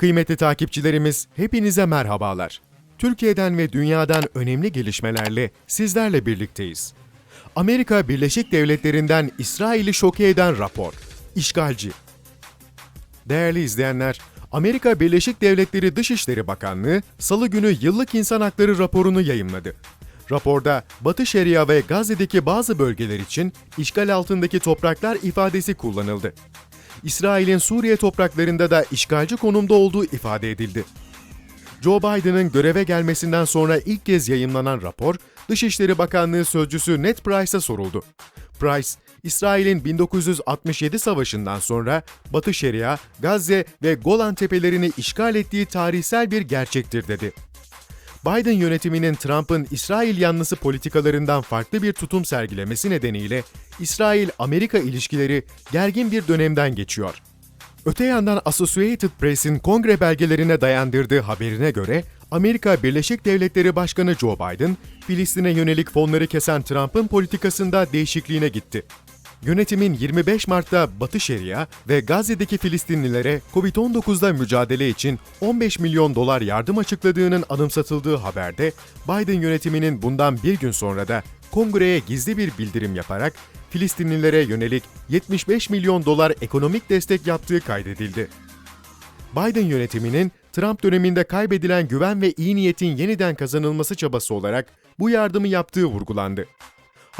Kıymetli takipçilerimiz, hepinize merhabalar. Türkiye'den ve dünyadan önemli gelişmelerle sizlerle birlikteyiz. Amerika Birleşik Devletleri'nden İsrail'i şoke eden rapor. İşgalci. Değerli izleyenler, Amerika Birleşik Devletleri Dışişleri Bakanlığı Salı günü yıllık insan hakları raporunu yayımladı. Raporda Batı Şeria ve Gazze'deki bazı bölgeler için işgal altındaki topraklar ifadesi kullanıldı. İsrail'in Suriye topraklarında da işgalci konumda olduğu ifade edildi. Joe Biden'ın göreve gelmesinden sonra ilk kez yayımlanan rapor, Dışişleri Bakanlığı Sözcüsü Ned Price'a soruldu. Price, İsrail'in 1967 savaşından sonra Batı Şeria, Gazze ve Golan Tepelerini işgal ettiği tarihsel bir gerçektir dedi. Biden yönetiminin Trump'ın İsrail yanlısı politikalarından farklı bir tutum sergilemesi nedeniyle İsrail-Amerika ilişkileri gergin bir dönemden geçiyor. Öte yandan Associated Press'in kongre belgelerine dayandırdığı haberine göre Amerika Birleşik Devletleri Başkanı Joe Biden, Filistin'e yönelik fonları kesen Trump'ın politikasında değişikliğine gitti. Yönetimin 25 Mart'ta Batı Şeria ve Gazze'deki Filistinlilere COVID-19'da mücadele için 15 milyon dolar yardım açıkladığının anımsatıldığı haberde, Biden yönetiminin bundan bir gün sonra da kongreye gizli bir bildirim yaparak Filistinlilere yönelik 75 milyon dolar ekonomik destek yaptığı kaydedildi. Biden yönetiminin Trump döneminde kaybedilen güven ve iyi niyetin yeniden kazanılması çabası olarak bu yardımı yaptığı vurgulandı.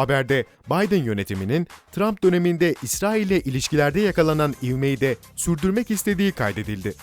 Haberde Biden yönetiminin Trump döneminde İsrail ile ilişkilerde yakalanan ivmeyi de sürdürmek istediği kaydedildi.